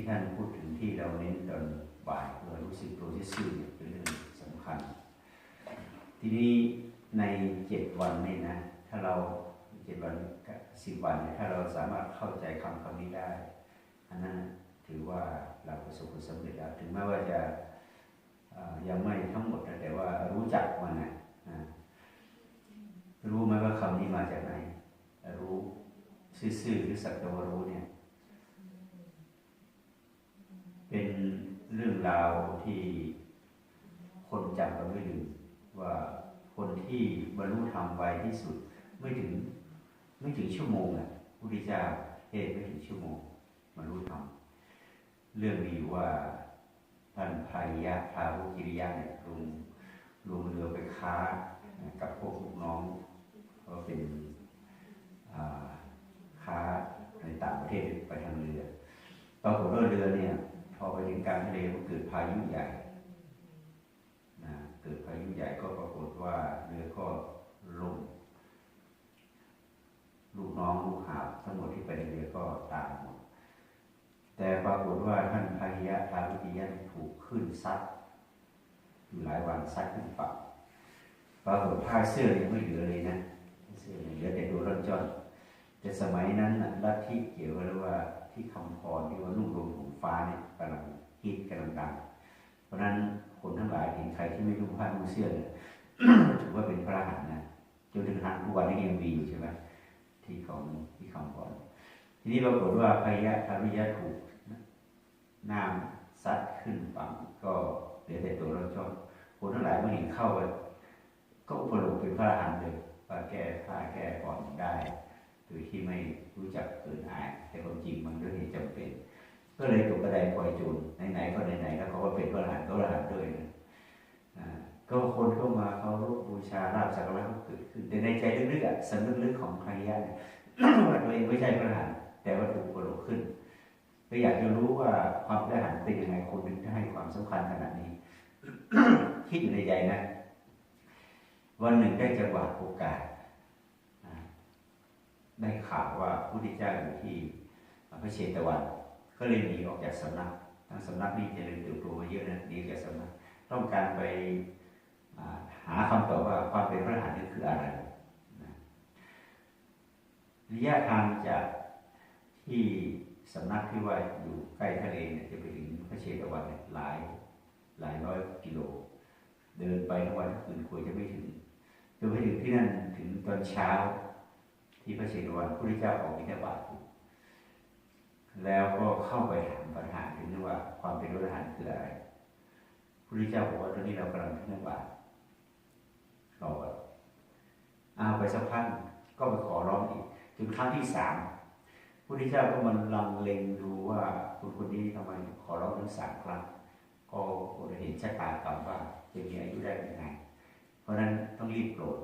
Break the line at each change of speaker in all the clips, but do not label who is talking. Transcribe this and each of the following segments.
ที่ท่านพูดถึงที่เราเน้นตอนบ่ายเรารู้สึกตัวที่ซื่อเนี่ยเป็นเรื่องสำคัญ ทีนี้ในเจ็ดวันนี่นะ ถ้าเราเจ็ดวันสิบวันถ้าเราสามารถเข้าใจคำคำนี้ได้อันนั้นถือว่าเราประสบผลสำเร็จแล้วถึงแม้ว่าจะยังไม่ทั้งหมดนะแต่ว่ารู้จักมันนะรู้ไหมว่าคำนี้มาจากไหน รู้ซื่อๆหรือสักต่ว่ารู้เนี่ย เป็นเรื่องราวที่คนจำกันไม่ลืมว่าคนที่บรรลุธรรมไวที่สุดไม่ถึงไม่ถึงชั่วโมงอะพุทธเจ้าเทศไม่ถึงชั่วโมงบรรลุธรรมเรื่องมีว่าท่านพายะพาวุกิริยะเนี่ยลงลงเรือไปค้ากับพวกลูกน้องก็เป็นอ่าค้าในต่างประเทศไปทางเรือปรากฏว่าเรือเนี่ย พอไปถึงกลางทะเลมันเกิดพายุใหญ่นะเกิดพายุใหญ่ก็ปรากฏว่าเรือก็ล่มลูกน้องลูกหาบทั้งหมดที่ไปในเรือก็ตายหมดแต่ปรากฏว่าท่านพาหิยะทาวิติยะถูกขึ้นซัดอยู่หลายวันซัดขึ้นฝั่งปรากฏผ้าเสื้อยังไม่เหลือเลยนะเสื้อเหลือแต่ตัวร่อนจอนแต่สมัยนั้นน่ะลัทธิเกี่ยวกับว่า ที่คำพรที่ว่านุ่งลมของฟ้าเนี่ยกำลังฮิตกำลังดังเพราะฉะนั้นคนทั้งหลายเห็นใครที่ไม่นุ่งผ้านุ่งเสื้อเนี่ยถือว่าเป็นพระอรหันต์นะจนถึงทันทุกวันนี้ยังมีอยู่ใช่ไหมที่ของที่คำพรทีนี้ปรากฏว่าพยะทาวิยะถูกน้ำซัดขึ้นฝั่งก็เหลือแต่ตัวเราจนคนทั้งหลายเมื่อเห็นเข้าไปก็อุปโลกเป็นพระอรหันต์เลยว่าแก้ผ้าแก้ผ่อนได้ โดยที่ไม่รู้จักเกินอาย แต่ความจริงมันด้วยเหตุจำเป็น ก็เลยตกกระไดปล่อยโจรไหนๆก็ไหนๆแล้วเขาก็เป็นพระอรหันต์ก็พระอรหันต์ด้วยนะก็คนเข้ามาเขารบบูชาลาบสักการะก็เกิดขึ้นแต่ในใจลึกๆอะสำนึกลึกของใครยะเนี่ยว่าตัวเองไม่ใช่พระอรหันต์แต่ว่าถูกโกรธขึ้นก็อยากจะรู้ว่าความพระหันเป็นยังไงคนถึงให้ความสำคัญขนาดนี้ คิดอยู่ในใจนะ วันหนึ่งได้จังหวะโอกาส ได้ข่าวว่าพระพุทธเจ้าอยู่ที่พระเชตวัน ก็เลยหนีออกจากสำนักทั้งสำนักนี้เริญเติบโตมาเยอะนะหนีออกจากสำนักต้องการไปหาคำตอบว่าความเป็นพระอรหันต์นี่คืออะไรระยะทางจากที่สำนักที่ว่าอยู่ใกล้ทะเลเนี่ยจะไปถึงพระเชตวันหลายหลายร้อยกิโล เดินไปทั้งวันทั้งคืนคุยจะไม่ถึงจนไปถึงที่นั่นถึงตอนเช้า ที่พระเชตวันพระพุทธเจ้าออกบิณฑบาตแล้วก็เข้าไปถามปัญหาถึงว่าความเป็นพระอรหันต์คืออะไรพระพุทธเจ้าบอกว่าตอนนี้เรากำลังบิณฑบาตรอเอาไปสักพักก็ไปขอร้องอีกจนครั้งที่สามพระพุทธเจ้าก็มันลังเลงดูว่าคนคนนี้ทำไมขอร้องถึงสามครั้งก็เห็นชะตากรรมว่าจะมีอายุได้ยังไง เพราะนั้นต้องรีบโปรด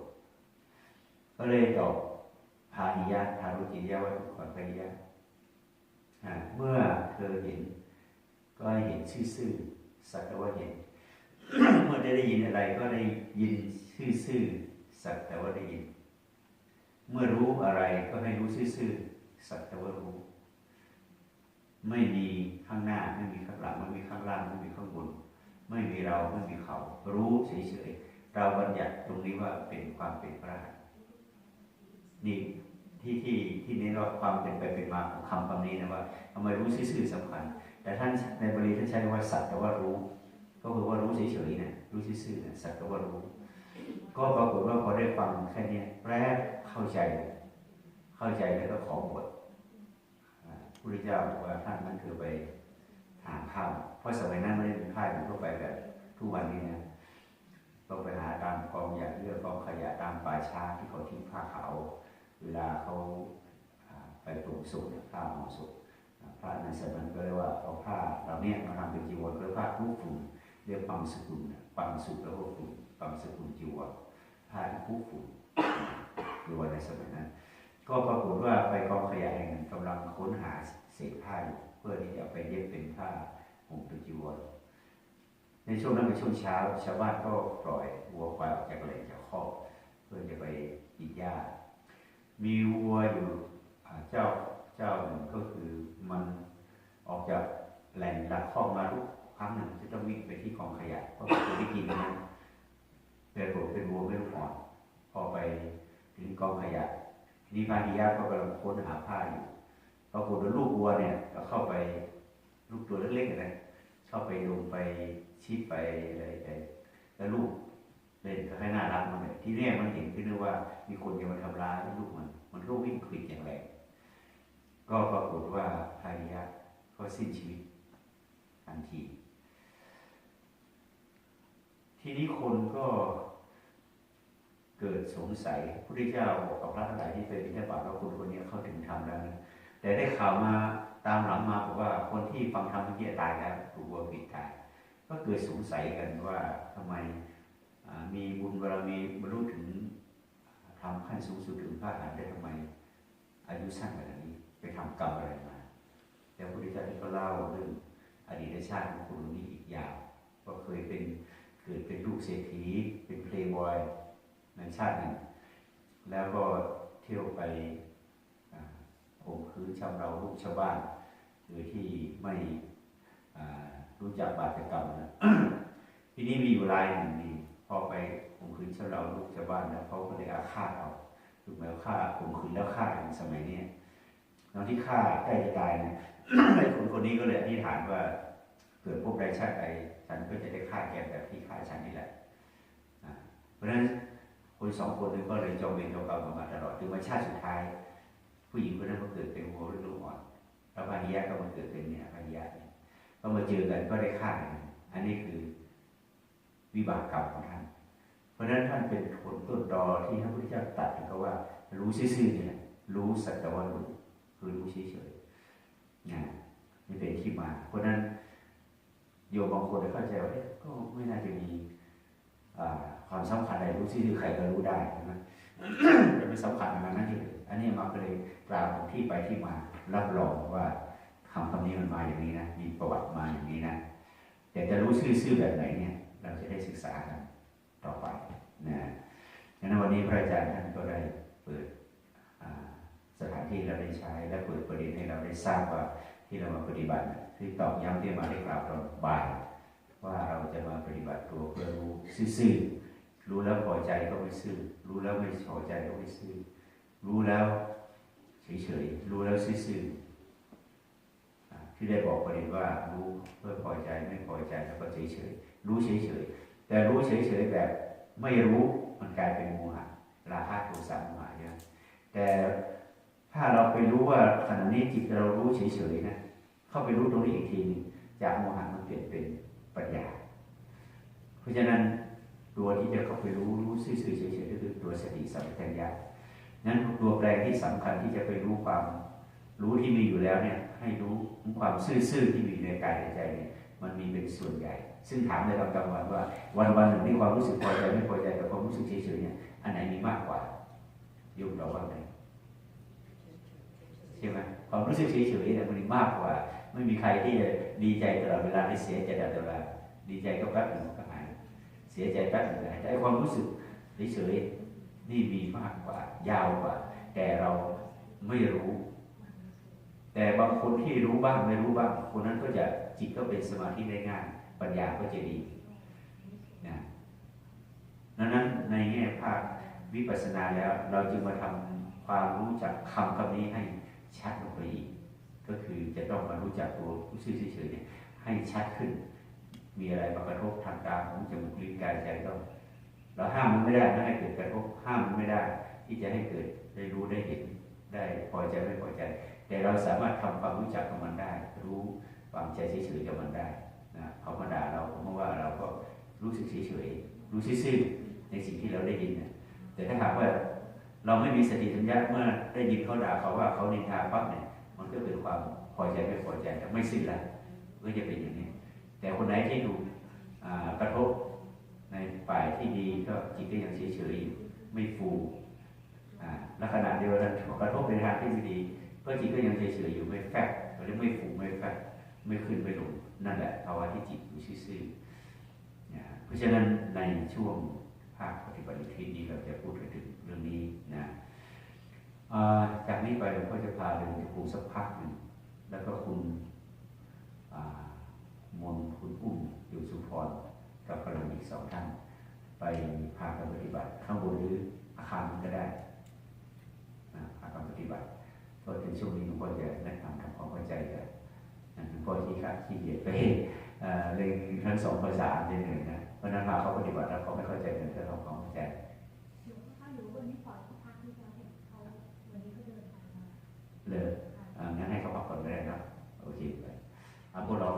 ก็เลยตอบ พาหิยะทารุจิยะวัตถุขอนพาหิยะเมื่อเธอเห็น ก็ให้เห็นซื่อๆสักแต่ว่าเห็น เมื่อได้ได้ยินอะไรก็ได้ยินซื่อๆสักแต่ว่าได้ยิน เมื่อรู้อะไรก็ให้รู้ซื่อๆสักแต่ว่ารู้ ไม่มีข้างหน้าไม่มีข้างหลังไม่มีข้างล่างไม่มีข้างบนไม่มีเราไม่มีเขา รู้เฉยๆเราบัญญัติตรงนี้ว่าเป็นความเป็นพระนี่ ที่ที่ที่เน้นว่าความเป็นไปเป็นมาของคำคำนี้นะว่าทำไมรู้ซื่อๆสำคัญ แต่ท่านในบาลีท่านใช้คำว่าสัตว์แต่ว่ารู้ ก็คือว่ารู้เฉยๆนะรู้ซื่อๆนะสัตว์แต่ว่ารู้ ก็ปรากฏว่าพอได้ฟังแค่นี้แรกเข้าใจ เข้าใจแล้วก็ขอบทพระพุทธเจ้าบอกว่าท่านนั้นคือไปหาข้าวเพราะสมัยนั้นไม่ได้มีค่ายเหมือนทั่วไปแบบทุกวันนี้นะต้องไปหาตามกองหยาเรือกองขยะตามป่าช้าที่เขาทิ้งผ้าขาว เวลาเขาไปปลูกสุกเนี่ยผ้าหอสุกพระในสมัยนั้นก็เรียกว่าเอาผ้าเราเนี่ยมาทำเป็นจีวรเรียกผ้าคลุกฝุ่นเรียกปังสกุลนะปังสุกแล้วก็ฝุ่นปังสกุลจีวรผ้าที่คลุกฝุ่นจีวรในสมัยนั้น ก็ปรากฏว่าไปกองขยะแห่งกำลังค้นหาเศษผ้าอยู่เพื่อที่จะไปเย็บเป็นผ้าห่มเป็นจีวรในช่วงนั้นเป็นช่วงเช้าชาวบ้านก็ปล่อยวัวควายออกจากแหล่งจากคอกเพื่อจะไปกินหญ้า มีวัวอยู่เจ้าเจ้าหนึ่งก็คือมันออกจากแหล่งหลักข้อมาทุกครั้งหนึ่งจะต้องวิ่งไปที่กองขยะเพราะคือวิธีนะเป็ต่ผมเป็นวัวไม่รู้อ่อนพอไปถึงกองขยะทีนี้พานิยาก็กำลังค้นหาผ้าอยู่ปรากฏว่าลูกวัวเนี่ยก็เข้าไปลูกตัวเล็กๆนะเข้าไปลงไปชี้ไปอะไรไปแล้วลูกเล่นก็ให้น่ารักมัน ที่แรกมันเห็นขึ้นเลยว่า มีคนจะมาทำร้ายลูกมัน มันก็วิ่งควิดอย่างแรงก็ปรากฏว่าพานิยะก็สิ้นชีวิตทันที ทีนี้คนก็เกิดสงสัยพระเจ้าบอกกับพระทั้งหลายที่ไปบิณฑบาตว่าคนคนนี้เข้าถึงธรรมแล้วนะแต่ได้ข่าวมาตามหลังมาบอกว่าคนที่ฟังธรรมเมื่อกี้ตายแล้วถูกวัวปิดตาย ก็เกิดสงสัยกันว่าทำไม มีบุญบารมีบรรลุถึงทำขั้นสูงสุดถึงพระอรหันต์ได้ทำไม อายุสั้นขนาดนี้ไปทำกรรมอะไรมา แล้วพระพุทธเจ้าก็เล่าเรื่องอดีตชาติของคนนี้อีกยาวก็เคยเป็นเกิดเป็นลูกเศรษฐีเป็นเพลย์บอยในชาติหนึ่งแล้วก็เที่ยวไปอ่าข่มขืนชำเราลูกชาวบ้านโดยที่ไม่รู้จักบาปกรรมนะทีนี้มีอยู่รายหนึ่ง พอไปข่มขืนชำเราลูกชาวบ้านแล้วเขาก็เลยอาฆาตเอาถูกไหมว่าฆ่าข่มขืนแล้วฆ่าในสมัยนี้ตอนที่ฆ่าใกล้จะตายเนี่ยไอ้คนคนนี้ก็เลยอธิษฐานว่าเกิดพบใดชาติใดฉันก็จะได้ฆ่าแกแบบที่ฆ่าฉันนี่แหละเพราะฉะนั้นคนสองคนนึงก็เลยจองเวรจองกรรมกันมาตลอดถึงวันชาติสุดท้าย ผู้หญิงคนนั้นก็เกิดเป็นหัวฤดูอ่อนแล้วพานิยะก็มาเกิดเป็นเนี่ยพานิยะก็มาเจอกันก็ได้ฆ่ากันอันนี้คือ วิบากกรรมของท่าน เพราะฉะนั้นท่านเป็นคนต้นตอที่พระพุทธเจ้าตรัดถึงเขาว่า รู้ซื่อๆเนี่ยรู้สัจวัตรู้คือรู้เฉยๆนะนี่เป็นที่มา เพราะฉะนั้นโยมบางคนเข้าใจว่าเอ๊ะก็ไม่น่าจะมีความสำคัญอะไรรู้ที่อใครก็รู้ได้ใช่ไหมจะไม่สำคัญอะไรนั้นเลยอันนี้มาก็เลยกล่าวที่ไปที่มา รับรองว่าคำคำนี้มันมาอย่างนี้นะ มีประวัติมาอย่างนี้นะแต่จะรู้ชื่อๆแบบไหนเนี่ย เราจะได้ศึกษากันต่อไปนะดังนั้นวันนี้พระอาจารย์ท่านก็ได้เปิดสถานที่เราได้ใช้ และเปิดประเด็นให้เราได้ทราบว่าที่เรามาปฏิบัติน่ตอกย้ำที่มาได้กล่าวตอนบ่ายว่าเราจะมาปฏิบัติตัวเพื่อรู้ซื่อๆรู้แล้วพอใจก็ไม่ซื่อรู้แล้วไม่พอใจก็ไม่ซื่อรู้แล้วเฉยๆรู้แล้วซื่อๆ ที่ได้บอกประเด็นว่ารู้เพื่อพอใจไม่พอใจแล้วก็เฉยๆรู้เฉยๆแต่รู้เฉยๆแบบไม่รู้มันกลายเป็นโมหะราคะโทสะโมหะเนี่ยแต่ถ้าเราไปรู้ว่าขณะนี้จิตเรารู้เฉยๆนะเข้าไปรู้ตรงนี้อีกทีนึงจากโมหะมันเปลี่ยนเป็นปัญญา เพราะฉะนั้นตัวที่จะเข้าไปรู้รู้ซื่อๆเฉยๆก็คือตัวสติสัมปชัญญะนั้นตัวแปรที่สำคัญที่จะไปรู้ความ รู้ที่มีอยู่แล้วเนี่ย ให้รู้ความซื่อๆที่มีในกายในใจเนี่ยมันมีเป็นส่วนใหญ่ ซึ่งถามในตอนกลางวันว่า วันวันหนึ่งที่ความรู้สึกพอใจไม่พอใจกับความรู้สึกเฉยๆเนี่ยอันไหนมีมากกว่าโยมเราว่าไงใช่ไหมความรู้สึกเฉยๆเนี่ยมันมีมากกว่า ไม่มีใครที่จะดีใจตลอดเวลาไม่เสียใจตลอดเวลาดีใจก็แป๊บหนึ่งก็หายเสียใจแป๊บหนึ่งก็หายแต่ความรู้สึกเฉยๆนี่มีมากกว่า ยาวกว่า แต่เราไม่รู้ แต่บางคนที่รู้บ้างไม่รู้บ้างคนนั้นก็จะจิตก็เป็นสมาธิได้ง่าย ปัญญาก็จะดีนะดังนั้นในแง่ภาควิปัสสนาแล้ว เราจึงมาทำความรู้จักคำคำนี้ให้ชัดลงไปอีกก็คือจะต้องมารู้จักตัวผู้ซื่อเฉยๆเนี่ยให้ชัดขึ้น มีอะไรมากระทบทางตาหูจมูกลิ้นกายใจก็เราห้ามมันไม่ได้ไม่ให้เกิดกระทบห้ามมันไม่ได้ ที่จะให้เกิดได้รู้ได้เห็นได้พอใจไม่พอใจ แต่เราสามารถทำความรู้จักกับมันได้ รู้วางใจเฉยๆกับมันได้นะเขามาด่าเราเขามาว่าเราก็รู้สึกเฉยๆรู้ซื่อในสิ่งที่เราได้ยินนะแต่ถ้าหากว่าเราไม่มีสติสัมยาเมื่อได้ยินเขาด่าเขาว่าเขานินทาปั๊บเนี่ยมันก็เป็นความพอใจไม่พอใจแต่ไม่สิ้นละก็จะเป็นอย่างนี้ แต่คนไหนที่ถูกกระทบในฝ่ายที่ดีก็จิตก็ยังเฉยๆอยู่ไม่ฟูอ่าและขณะเดียวกันกระทบในทางที่ไม่ดี ก็จิตก็ยังเฉยๆอยู่ไม่แฟบหรือไม่ฟูไม่แฟบไม่ขึ้นไม่ลงนั่นแหละภาวะที่จิตอยู่ซื่อๆนะเพราะฉะนั้นในช่วงภาคปฏิบัติทีนี้เราจะพูดถึงเรื่องนี้นะจากนี้ไปหลวงพ่อจะพาเดินจะครูสักพักหนึ่งแล้วก็คุณมนคุณอุ้มอยู่สุพรกับกำลังอีกสองท่าน ไปพากันปฏิบัติข้างบนหรืออาคารก็ได้ ฏิบัติก็ถึง ช่วงนี้หลวงพ่อจะแนะนำทำความเข้าใจกันนะหลวงพ่อที่ขาดขี้เกียจไปเอ่อเรียนทั้งสองภาษาจะเหนื่อยนะเพราะฉะนั้นพาเขาปฏิบัติแล้วเขาไม่เข้าใจกันก็ทำความเข้าใจ
หนูถ้าหนูวันนี้ปล่อยเขาพักที่เราเห็นเขาวันนี้เขาเดินทางมา
เลยอ่างั้นให้เขาพักผ่อนก็ได้นะโอเคไปอะพวกเรา